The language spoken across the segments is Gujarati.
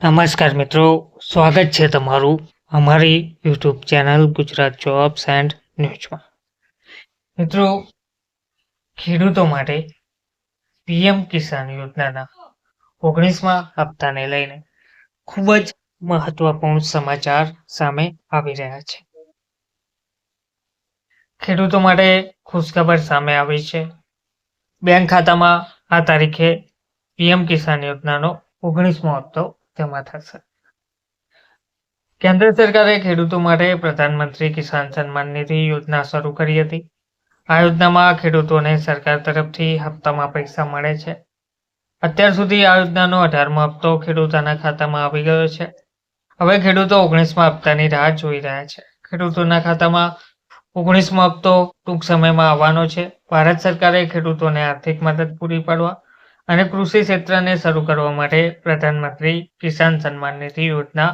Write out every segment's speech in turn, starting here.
નમસ્કાર મિત્રો, સ્વાગત છે તમારું અમારી YouTube channel Gujarat jobs and ન્યૂઝમાં. મિત્રો, ખેડૂતો માટે પીએમ કિસાન યોજનાના ઓગણીસમાં હપ્તાને લઈને ખૂબ જ મહત્વપૂર્ણ સમાચાર સામે આવી રહ્યા છે. ખેડૂતો માટે ખુશખબર સામે આવી છે. બેંક ખાતામાં આ તારીખે પીએમ કિસાન યોજનાનો ઓગણીસમો હપ્તો જમા થશે. કેન્દ્ર સરકારે ખેડૂતો માટે પ્રધાનમંત્રી કિસાન સન્માન નિધિ યોજના શરૂ કરી હતી. આ યોજનામાં ખેડૂતોને સરકાર તરફથી હપ્તામાં પૈસા મળે છે. અત્યાર સુધી આ યોજનાનો અઢારમો હપ્તો ખેડૂતોના ખાતામાં આવી ગયો છે. હવે ખેડૂતો ઓગણીસમા હપ્તાની રાહ જોઈ રહ્યા છે. ખેડૂતોના ખાતામાં ઓગણીસમો હપ્તો ટૂંક સમયમાં આવવાનો છે. ભારત સરકારે ખેડૂતોને આર્થિક મદદ પૂરી પાડવા અને કૃષિ ક્ષેત્રને શરૂ કરવા માટે પ્રધાનમંત્રી કિસાન સન્માન નિધિ યોજના,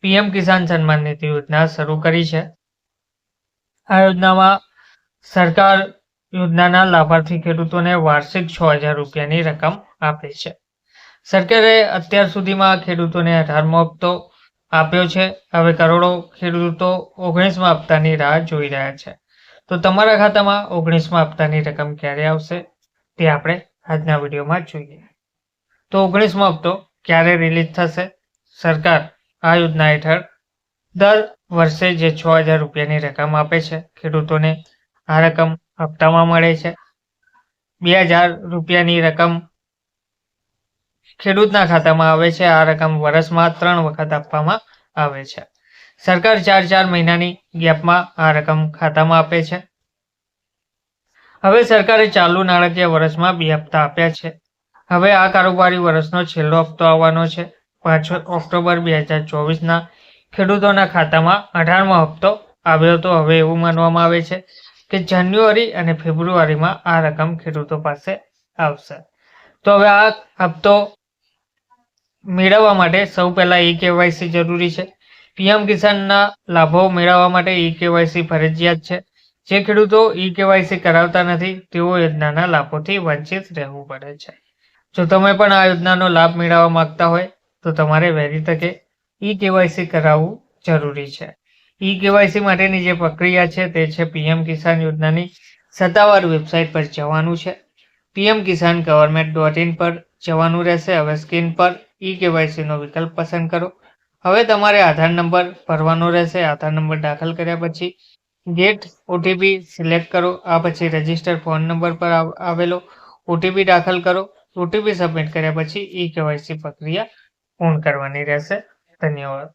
પીએમ કિસાન સન્માન નિધિ યોજના શરૂ કરી છે. આ યોજનામાં સરકાર યોજનાના લાભાર્થી ખેડૂતોને વાર્ષિક છ હજાર રૂપિયાની રકમ આપે છે. સરકારે અત્યાર સુધીમાં ખેડૂતોને અઢારમો હપ્તો આપ્યો છે. હવે કરોડો ખેડૂતો ઓગણીસમા હપ્તાની રાહ જોઈ રહ્યા છે. તો તમારા ખાતામાં ઓગણીસમા હપ્તાની રકમ ક્યારે આવશે તે આપણે આજના વિડીયોમાં જોઈએ. તો ઓગણીસમો હપ્તો ક્યારે રિલીઝ થશે? સરકાર આ યોજના હેઠળ દર વર્ષે જે છ હજાર રૂપિયાની રકમ આપે છે, ખેડૂતોને આ રકમ હપ્તામાં મળે છે. બે હજાર રૂપિયાની રકમ ખેડૂતના ખાતામાં આવે છે, આ રકમ વર્ષમાં ત્રણ વખત આપવામાં આવે છે. સરકાર ચાર ચાર મહિનાની ગેપમાં આ રકમ ખાતામાં આપે છે. હવે સરકારે ચાલુ નાણાકીય વર્ષમાં બે હપ્તા આપ્યા છે. હવે આ કારોબારી વર્ષનો છેલ્લો હપ્તો આવવાનો છે. પાંચ ઓક્ટોબર બે હજાર ચોવીસના ખેડૂતોના ખાતામાં અઢારમો હપ્તો આવ્યો તો હવે એવું માનવામાં આવે છે કે જાન્યુઆરી અને ફેબ્રુઆરીમાં આ રકમ ખેડૂતો પાસે આવશે. તો હવે આ હપ્તો મેળવવા માટે સૌ પહેલાં ઈ કેવાયસી જરૂરી છે. પીએમ કિસાનના લાભો મેળવવા માટે ઈ કેવાયસી ફરજિયાત છે. જે ખેડૂતો ઈ કેવાયસી કરાવતા નથી, તેઓ યોજનાના લાભોથી વંચિત રહેવું પડે છે. જો તમે પણ આ યોજનાનો લાભ મેળવવા માંગતા હોય, તો તમારે વહેલી તકે ઈ કેવાયસી કરાવવું જરૂરી છે. ઈ કેવાયસી માટેની જે પ્રક્રિયા છે તે છે પીએમ કિસાન યોજનાની સત્તાવાર વેબસાઇટ પર જવાનું છે. PM Kisan government dot in પર જવાનું રહેશે. હવે સ્ક્રીન પર ઈ કેવાયસીનો વિકલ્પ પસંદ કરો. હવે તમારે આધાર નંબર ભરવાનો રહેશે. આધાર નંબર દાખલ કર્યા પછી ગેટ ઓટીપી સિલેક્ટ કરો. આ પછી રજિસ્ટર ફોન નંબર પર આવેલો. ઓટીપી દાખલ કરો. ઓટીપી સબમિટ કર્યા પછી ઈ કેવાયસી પ્રક્રિયા પૂર્ણ કરવાની રહેશે. ધન્યવાદ.